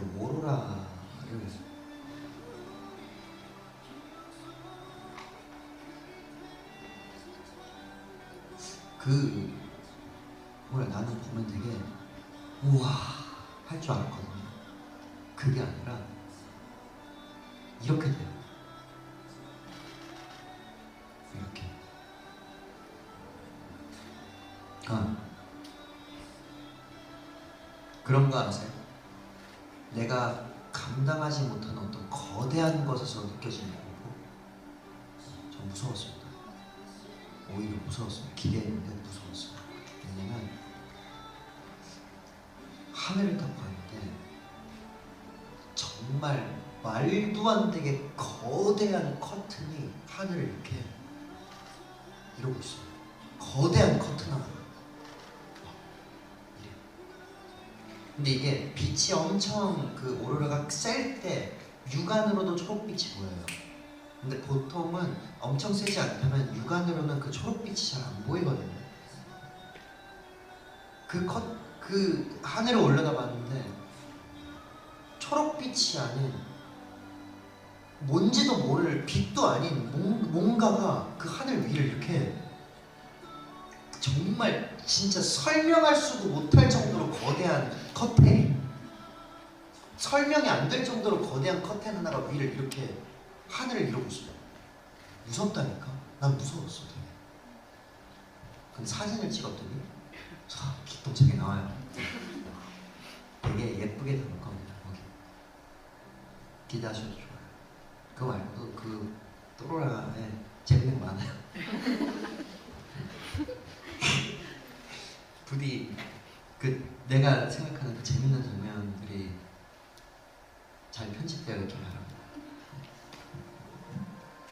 그 오로라를 그 뭐야 나는 보면 되게 우와 할 줄 알았거든요. 그게 아니라 이렇게 돼요. 이렇게. 아 그런 거 아세요? 내가 감당하지 못한 어떤 거대한 것에서 느껴지는 공포. 전 무서웠습니다. 오히려 무서웠어요. 기대했는데 무서웠어요. 왜냐면 하늘을 딱 봤는데 정말 말도 안 되게 거대한 커튼이 하늘을 이렇게 이러고 있어요. 거대한 커튼 하나. 근데 이게 빛이 엄청 그 오로라가 셀 때 육안으로도 초록빛이 보여요. 근데 보통은 엄청 세지 않다면 육안으로는 그 초록빛이 잘 안 보이거든요. 그 컷, 그 하늘을 올려다 봤는데 초록빛이 아닌 뭔지도 모를 빛도 아닌 뭔- 뭔가가 그 하늘 위를 이렇게 정말 진짜 설명할 수도 못할 정도로 거대한 커튼이 설명이 안 될 정도로 거대한 커튼 하나가 위를 이렇게 하늘을 이루고 있어요. 무섭다니까? 난 무서웠어 되게. 근데 사진을 찍었더니 참 기똥차게 나와요. 되게 예쁘게 담을 겁니다. 거기 기대하셔도 좋아요. 그거 말고도 그 또로라에 재밌는 거 많아요. 부디 그 내가 생각하는 그 재밌는 장면들이 잘 편집되어 있길 바랍니다.